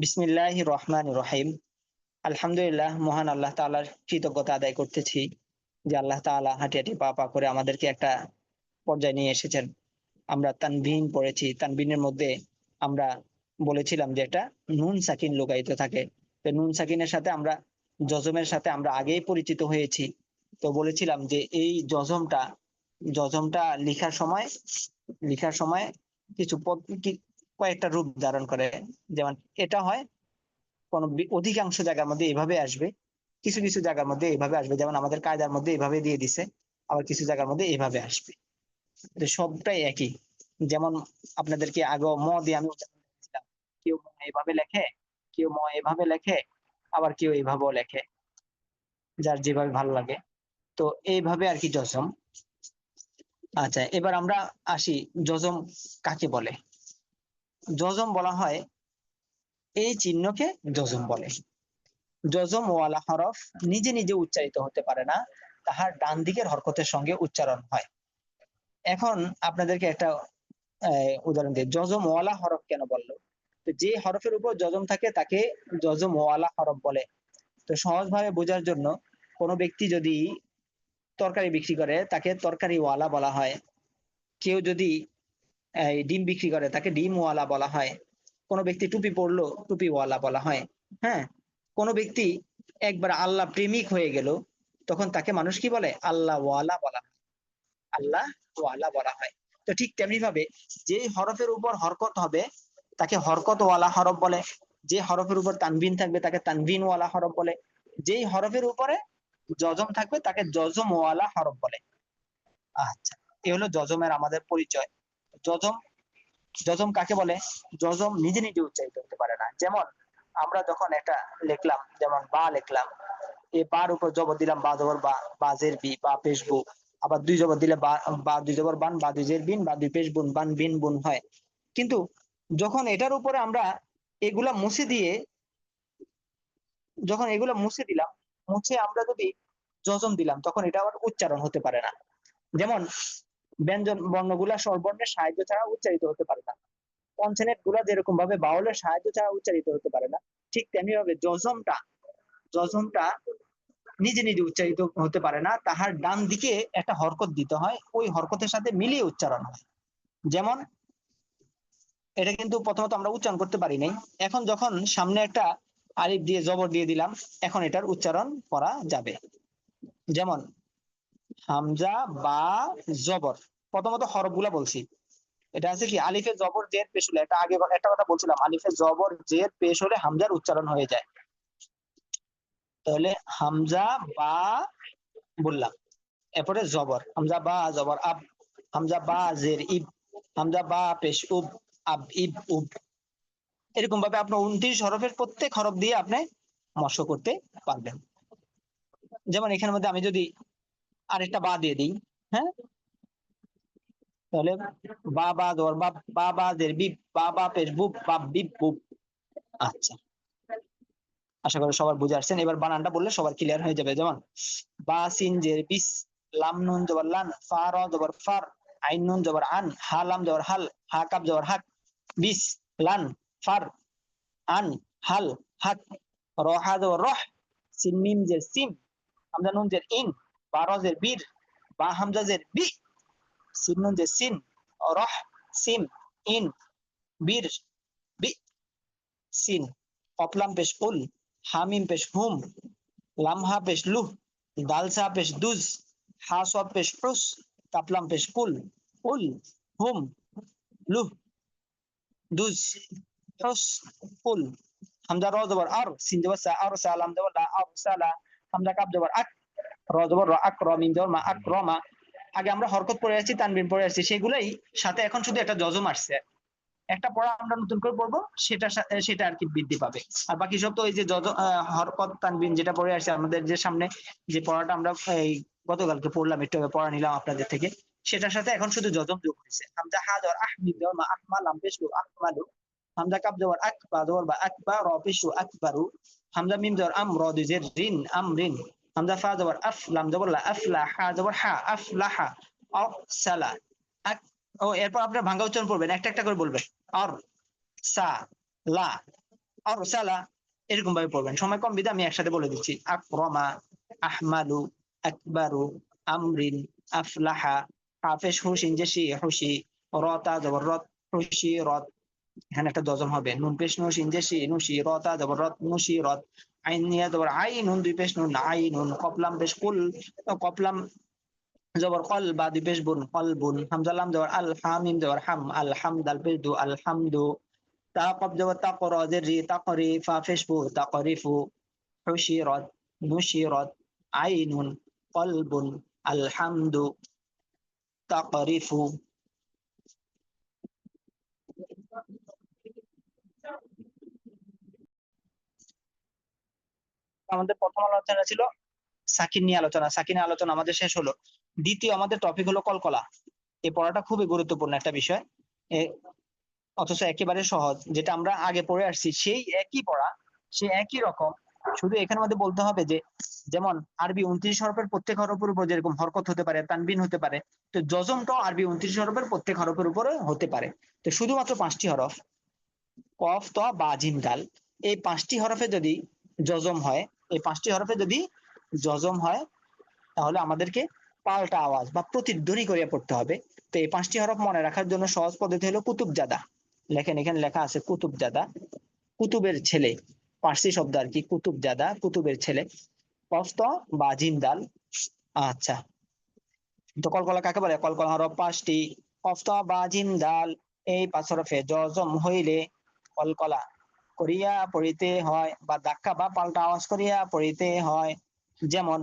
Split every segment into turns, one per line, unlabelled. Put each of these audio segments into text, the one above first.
বিসমিল্লাহ রহমান রহিম আলহামদুলিল্লাহ, মহান আল্লাহ তাআলার কৃতজ্ঞতা আদায় করতেছি যে আল্লাহ তাআলা হাঁটি হাঁটি পা পা করে আমাদেরকে একটা পর্যায়ে নিয়ে এসেছেন। আমরা তানভিন পড়েছি তানভিনের মধ্যে আমরা বলেছিলাম যে এটা নুন সাকিন লুকায়িত থাকে। তো নুন সাকিনের সাথে আমরা জজমের সাথে আমরা আগেই পরিচিত হয়েছি। তো বলেছিলাম যে এই জজমটা জজমটা লিখার সময় লিখার সময় কিছু কয়েকটা রূপ ধারণ করে। যেমন এটা হয়, কোন অধিকাংশ জায়গার মধ্যে এভাবে আসবে, কিছু কিছু জায়গার মধ্যে এভাবে আসবে। যেমন আমাদের কায়দার মধ্যে এভাবে দিয়ে দিছে, আবার কিছু জায়গার মধ্যে এভাবে আসবে। সবটাই একই। যেমন আপনাদেরকে আগে ম দিয়ে আমি। কেউ এভাবে লেখে, কেউ ম এভাবে লেখে, আবার কেউ এইভাবেও লেখে, যার যেভাবে ভালো লাগে। তো এইভাবে আর কি জজম আচ্ছা এবার আমরা আসি জজম কাকে বলে? জজম বলা হয়, এই চিহ্নকে জজম বলে। জজম ওয়ালা হরফ নিজে নিজে উচ্চারিত হতে পারে না, তাহার ডান দিকের হরকতের সঙ্গে উচ্চারণ হয়। এখন আপনাদেরকে একটা উদাহরণ দিই। জজম ওয়ালা হরফ কেন বলল? যে হরফের উপর জজম থাকে, তাকে জজম ওয়ালা হরফ বলে। তো সহজভাবে বোঝার জন্য কোনো ব্যক্তি যদি তরকারি বিক্রি করে, তাকে তরকারি ওয়ালা বলা হয়। কেউ যদি ডিম বিক্রি করে, তাকে ডিম ওয়ালা বলা হয়। কোনো ব্যক্তি টুপি পরলো টুপি ওয়ালা বলা হয়। হ্যাঁ? কোনো ব্যক্তি একবার আল্লাহ প্রেমিক হয়ে গেল, তখন তাকে মানুষ কি বলে? আল্লাহ ওয়ালা বলা হয়। আল্লাহ ওয়ালা বলা হয়। তো ঠিক তেমনি ভাবে যে হরফের উপর হরকত হবে, তাকে হরকত ওয়ালা হরফ বলে। যে হরফের উপর তানবিন থাকবে, তাকে তানবিন ওয়ালা হরফ বলে। যেই হরফের উপরে জজম থাকবে, তাকে জজম ওয়ালা হরফ বলে। আচ্ছা এ হলো জজমের আমাদের পরিচয়। জজম জজম কাকে বলে? জজম নিজে নিজে উচ্চারিত হতে পারে না। যেমন আমরা যখন একটা লিখলাম, যেমন বা লিখলাম এই বার উপর জবর দিলাম, বা জবর বা বাজের বি, বা পেশ বু, আবার দুই জবর দিলে বা বা দুই জবর বান, বা দুই জের বিন, বা দুই পেশ বুন, বান, বিন, বুন হয়। কিন্তু যখন এটার উপরে আমরা এগুলা মুছে দিয়ে, যখন এগুলা মুছে দিলাম, মুছে আমরা যদি জজম দিলাম, তখন এটা আবার উচ্চারণ হতে পারে না। যেমন ব্যঞ্জন বর্ণগুলা স্বরবর্ণের সাহায্য ছাড়া উচ্চারিত হতে পারে না। কনসেনেটগুলা যেরকম ভাবে বাউলের সাহায্য ছাড়া উচ্চারিত হতে পারে না, ঠিক তেমনি ভাবে জজমটা জজমটা নিজে নিজে উচ্চারিত হতে পারে না, তাহার ডান দিকে একটা হরকত দিতে হয়, ওই হরকতের সাথে মিলিয়ে উচ্চারণ হয়। যেমন, এটা কিন্তু প্রথমত আমরা উচ্চারণ করতে পারি নাই। এখন যখন সামনে একটা আলিফ দিয়ে জবর দিয়ে দিলাম, এখন এটার উচ্চারণ করা যাবে। যেমন হামজা বা জবর। প্রথমত হরফগুলা বলছি। এটা আছে কি, আলিফে জবর, জের পেশ হলে এটা আগে একটা কথা বলছিলাম, আলিফে জবর, জের পেশ হলে হামজার উচ্চারণ হয়ে যায়। তাহলে হামজা বা বললাম। এরপরে জবর, হামজা বা জবর, আব, হামজা বা জের, ইব, হামজা বা পেশ, উব, আব, ইব, উব। এরকম ভাবে আপনার উনত্রিশ হরফের প্রত্যেক হরফ দিয়ে আপনি মশ করতে পারবেন। যেমন এখানের মধ্যে আমি যদি আরেকটা বা দিয়ে দিই হ্যাঁ? তাহলে বা বা, দর, বা বা দের, বিপ, বা বা, পেশ বুব বা বিপ বুব আচ্ছা। আশা করি সবার বুঝে আসছেন। এবার বানানটা বললে সবার ক্লিয়ার হয়ে যাবে। যেমন, বা, সিন, জের বিস লাম, নুন, জবর, লান, ফা, র, জবর, ফার, আইন, নুন, জবর, আন, হা, লাম, জবর, হাল, হা, কাপ, জবর, হাক, বিস, লান, ফার, আন, হাল, হাক, র, হা, জবর, রহ, সিন, মিম, জের, সিম, হামজা, নুন, জের, ইন বা র জের বীর, বা হামজা জের বি সিন নুন সিন রহ সিম ইন, বীর বি সিন, অপলাম পেশ উল, হামিম পেশ হুম, লামহা পেশ লুহ, দালসা পেশ দুজ হা সব পেশ হুস কাপলাম পেশ কুল উল, হুম, লুহ, দুজ হুস কুল হামজা র জবর আর, সিন জবর সা, আর, সা, লাম জবর লা, আর সালা হামজা কাপ জবর আক র জবর র আক র মিম জবর মা আক র মা। আগে আমরা হরকত পড়ে আসছি, তানবিন পড়ে আসছি, সেগুলাই সাথে এখন শুধু একটা জজম আসছে। একটা পড়া আমরা নতুন করে পড়ব, সেটা সেটা আর কি বৃদ্ধি পাবে। আর বাকি সব তো ওই যে যত হরকত, তানবিন যেটা পড়ে আসছে, আমাদের যে সামনে যে পড়াটা আমরা, এই গতকালকে পড়লাম, একটু পড়া নিলাম আপনাদের থেকে, সেটার সাথে এখন শুধু যজম যোগ হয়েছে। হামজা হা জবর আহ মিম জবর মা আহমা লাম পেশলু আহমালু হামজা কাপ জবর আকবা জবর বা আকবা র পেশু আকবারু হামজা মিম জবর আম র দুজের রিন, আম রিন। হামজা ফা জবর জবর লা আফলা হা জবর হা আফলাহা সালা ও, এরপর ভাঙ্গা উচ্চারণ পড়বেন, একটা একটা করে বলবেন সা, লা আরসালা এরকম ভাবে পড়বেন। সময় কম আমি একসাথে বলে দিচ্ছি। আকরমা, আহমালু, আকবারু, আমরিন আফলাহা হাফেজ, হুসিন, জেসি, হুসি রতা জবর, রত, হুসি, রত। এখানে একটা দজম হবে। নুন পেশ নুসিন, জেসি, নুসি রতা জবর, রত, নুসি, রত। আইন নিয়া জবর আই নুন দুই পেশ নুন আই নুন কপলাম পেশ কুল কপলাম জবর কল বা দুই পেশ বুন কলবুন হামজালাম জবর আল হামিম জবর হাম আল হামদাল পেশ দু আল হামদু তাকব জবর তাকর জেরি তাকরি ফা পেশ বু তাকরিফু হুশিরত নুশিরত আইনুন কলবুন আল হামদু আমাদের প্রথম আলোচনা ছিল সাকিন নিয়ে আলোচনা। সাকিন আলোচনা আমাদের শেষ হলো। দ্বিতীয় আমাদের টপিক হলো কলকলা। এই পড়াটা খুবই গুরুত্বপূর্ণ একটা বিষয়। অথচ একেবারে সহজ, যেটা আমরা আগে পড়ে আসছি। সেই একই পড়া, সে একই রকম। শুধু এখানে মধ্যে বলতে হবে যে, যেমন আরবি উনত্রিশ হরফের প্রত্যেক হরফের উপর যেরকম হরকত হতে পারে, তানবিন হতে পারে, তো জজমটাও আরবি উনত্রিশ হরফের প্রত্যেক হরফের উপরে হতে পারে। তো শুধুমাত্র পাঁচটি হরফ, কফ, ত, বা, জিম, দাল। এই পাঁচটি হরফে যদি জজম হয় এই পাঁচটি হরফে যদি জজম হয়, তাহলে আমাদেরকে পাল্টা আওয়াজ বা প্রতিধ্বনি করিয়া পড়তে হবে। তো এই পাঁচটি হরফ মনে রাখার জন্য সহজ পদ্ধতি হলো কুতুবজাদা। লেখেন, এখানে লেখা আছে কুতুবজাদা। কুতুবের ছেলে, পার্সি শব্দ আর কি, কুতুবজাদা, কুতুবের ছেলে। কফত বা জিন্দাল। আচ্ছা। তো কলকলা কাকে বলে? কলকলা হরফ পাঁচটি। কফত বা জিন্দাল, এই পাঁচ হরফে জজম হইলে কলকলা করিয়া পড়িতে হয়, বা ধাক্কা বা পাল্টা আওয়াজ করিয়া পড়িতে হয়। যেমন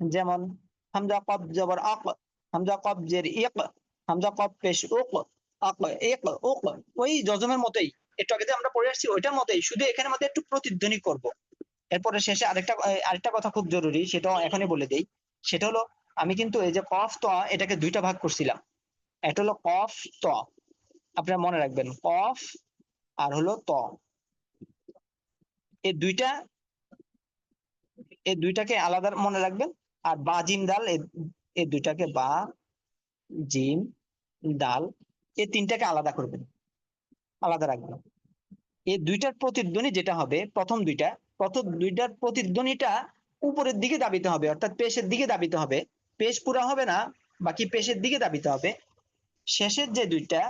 যেমন, হামজা কব জবর আক, হামজা কব জের ইক, হামজা কব পেশ উক, আক এক উক, ওই জজমের মতোই। একটু আগে আমরা পড়ে আসছি, ওইটার মতোই। শুধু এখানে মধ্যে একটু প্রতিধ্বনি করব। এরপরে শেষে আরেকটা আরেকটা কথা খুব জরুরি, সেটাও এখনই বলে দেই। সেটা হলো, আমি কিন্তু এই যে কফ ত, এটাকে দুইটা ভাগ করছিলাম। এটা হলো কফ ত। আপনারা মনে রাখবেন, কফ আর হলো ত। এই দুইটা এই দুইটাকে আলাদা মনে রাখবেন, আর বা জিম ডাল এই দুইটাকে বা জিম ডাল এই তিনটাকে আলাদা করবেন, আলাদা রাখবেন। এই দুইটার প্রতিধ্বনি যেটা হবে, প্রথম দুইটা, প্রথম দুইটার প্রতিধ্বনিটা উপরের দিকে দাবিতে হবে, অর্থাৎ পেশের দিকে দাবিতে হবে। পেশ পুরা হবে না, বাকি পেশের দিকে দাবিতে হবে। শেষের যে দুইটা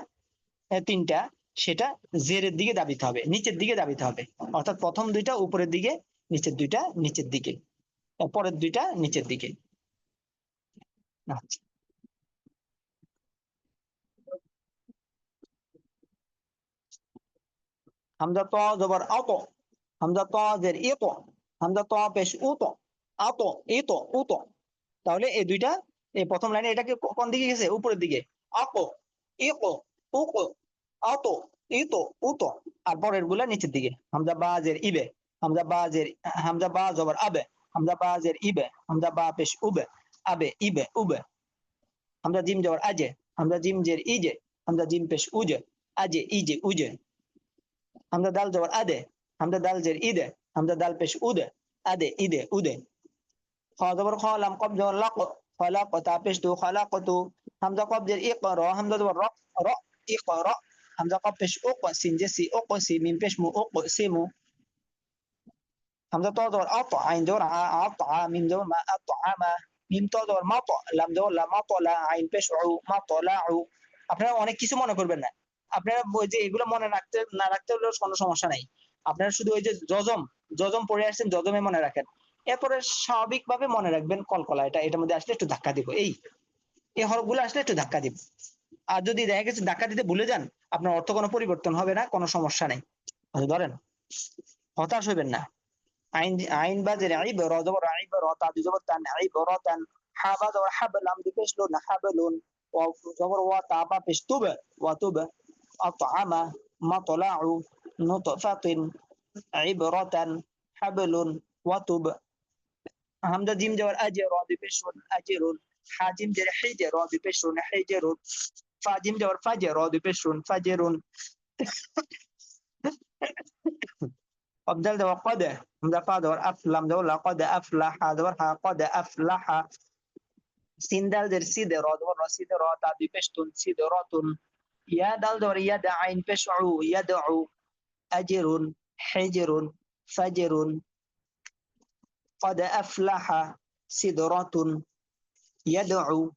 তিনটা, সেটা জেরের দিকে দাবিতে হবে, নিচের দিকে দাবিতে হবে। অর্থাৎ প্রথম দুইটা, উপরের দিকে, নিচের দুইটা, নিচের দিকে। পরের দুইটা, নিচের দিকে। আচ্ছা। হামজা ত জবর আত, হামজা ত জের ইত হামজা ত পেশ উত, আত ইত উত। তাহলে এই দুইটা, এই প্রথম লাইনে এটাকে কোন দিকে গেছে? উপরের দিকে। আক ইক উক আত, ইত, উত, আর পরেরগুলা নিচের দিকে। হামজা বা জের ইবে, হামজা বা জের, হামজা বা জবর আবে, হামজা বা জের ইবে, হামজা বা পেশ উবে, আবে, ইবে, উবে। হামজা জিম জবর আজে, হামজা জিম জের ইজে, হামজা জিম পেশ উজে, আজে, ইজে, উজে। হামজা দাল জবর আদে, হামজা দাল জের ইদে, হামজা দাল পেশ উদে, আদে, ইদে, উদে। খ জবর খ, লাম কব জবর লাক খলাক তা পেশ তু খলাকতু হামজা কব জের ইকরা, হামজা জবর র র। ইকরা হামজা কব পেশ উক সিন জে সি উক সি মিম পেশ মু উক সিমু হামজা ত জবর আত আইন আ আত আ মিম জবর মা আত আমা মিম ত জবর মা ত লাম জবর লা মা ত লা আইন পেশ উ মা ত লা উ আপনারা অনেক কিছু মনে করবেন না। আপনারা যে এগুলো মনে রাখতে, না রাখতে হলেও কোনো সমস্যা নাই। আপনারা শুধু ওই যে জজম জজম পড়ে আসছেন জজমে মনে রাখেন। এরপরে স্বাভাবিকভাবে মনে রাখবেন কলকলা, এটা, এটার মধ্যে আসলে একটু ধাক্কা দিব। এই এই হরফগুলো আসলে একটু ধাক্কা দিব। আর যদি দেখা গেছে ধাক্কা দিতে ভুলে যান আপনার অর্থ কোনো পরিবর্তন হবে না কোনো সমস্যা নেই আচ্ছা, ধরেন হতাশ হইবেন না আইন আইন বাজের আইব র জবর আইব র তা দুই জবর তান আইব র তান হাবা জবর হাবলাম দুই পেশ লুন হাবলুন ওয়া জবর ওয়া তাবা পেশ তুবে ওয়া তুবে أطعم مطلع نطفة عبرة حبل وتب همزة جيم جور أجر ببشر أجر حاجم جر حجر ببشر حجر Fajim jawab fajar, bishun, fajarun. Abdal jawab qada, Mudafa jawab aflam, jawab laqada aflaha, jawab haqada aflaha. Sindal dari sidera, jawab rasidera, tabi peshtun, sideratun. Ya dal jawab yada'ain peshu, yada'u, ajirun, hijirun, fajerun. Qada aflaha, sidratun, yadu.